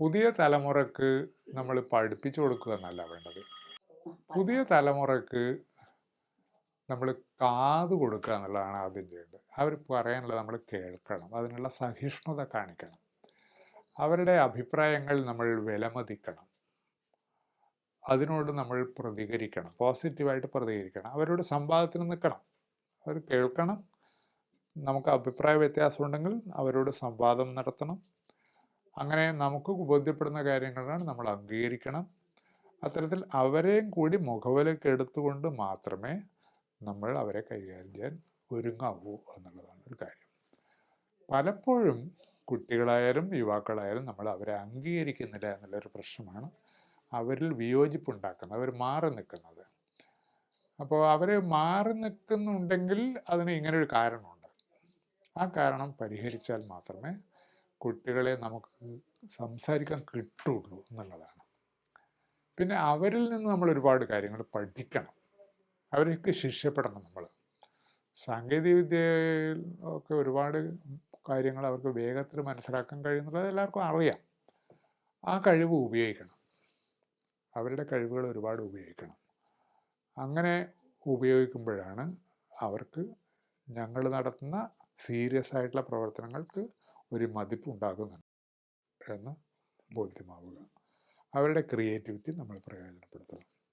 പുതിയ തലമുറയ്ക്ക് നമ്മൾ പഠിപ്പിച്ചു കൊടുക്കുക എന്നല്ല വേണ്ടത്. പുതിയ തലമുറയ്ക്ക് നമ്മൾ കാത് കൊടുക്കുക എന്നുള്ളതാണ് ആദ്യം ചെയ്യേണ്ടത്. അവർ പറയാനുള്ളത് നമ്മൾ കേൾക്കണം. അതിനുള്ള സഹിഷ്ണുത കാണിക്കണം. അവരുടെ അഭിപ്രായങ്ങൾ നമ്മൾ വിലമതിക്കണം. അതിനോട് നമ്മൾ പ്രതികരിക്കണം. പോസിറ്റീവായിട്ട് പ്രതികരിക്കണം. അവരോട് സംവാദത്തിന് നിൽക്കണം. അവർ കേൾക്കണം. നമുക്ക് അഭിപ്രായ വ്യത്യാസം ഉണ്ടെങ്കിൽ അവരോട് സംവാദം നടത്തണം. അങ്ങനെ നമുക്ക് ബോധ്യപ്പെടുന്ന കാര്യങ്ങളാണ് നമ്മൾ അംഗീകരിക്കണം. അത്തരത്തിൽ അവരെയും കൂടി മുഖവിലേക്ക് എടുത്തുകൊണ്ട് മാത്രമേ നമ്മൾ അവരെ കൈകാര്യം ചെയ്യാൻ ഒരുങ്ങാവൂ എന്നുള്ളതാണ് ഒരു കാര്യം. പലപ്പോഴും കുട്ടികളായാലും യുവാക്കളായാലും നമ്മൾ അവരെ അംഗീകരിക്കുന്നില്ല എന്നുള്ളൊരു പ്രശ്നമാണ് അവരിൽ വിയോജിപ്പുണ്ടാക്കുന്നത് അവർ മാറി നിൽക്കുന്നത്. അപ്പോൾ അവർ മാറി നിൽക്കുന്നുണ്ടെങ്കിൽ അതിന് ഇങ്ങനൊരു കാരണമുണ്ട്. ആ കാരണം പരിഹരിച്ചാൽ മാത്രമേ കുട്ടികളെ നമുക്ക് സംസാരിക്കാൻ കിട്ടുള്ളൂ എന്നുള്ളതാണ്. പിന്നെ അവരിൽ നിന്ന് നമ്മൾ ഒരുപാട് കാര്യങ്ങൾ പഠിക്കണം. അവർക്ക് ശിക്ഷപ്പെടണം നമ്മൾ. സാങ്കേതികവിദ്യയിൽ ഒക്കെ ഒരുപാട് കാര്യങ്ങൾ അവർക്ക് വേഗത്തിൽ മനസ്സിലാക്കാൻ കഴിയുന്നുള്ളത് എല്ലാവർക്കും അറിയാം. ആ കഴിവ് ഉപയോഗിക്കണം. അവരുടെ കഴിവുകൾ ഒരുപാട് ഉപയോഗിക്കണം. അങ്ങനെ ഉപയോഗിക്കുമ്പോഴാണ് അവർക്ക് ഞങ്ങൾ നടത്തുന്ന സീരിയസ് ആയിട്ടുള്ള പ്രവർത്തനങ്ങൾക്ക് ഒരു മതിപ്പ് ഉണ്ടാകുന്നുണ്ട് എന്ന് ബോധ്യമാവുക. അവരുടെ ക്രിയേറ്റിവിറ്റി നമ്മൾ പ്രയോജനപ്പെടുത്തണം.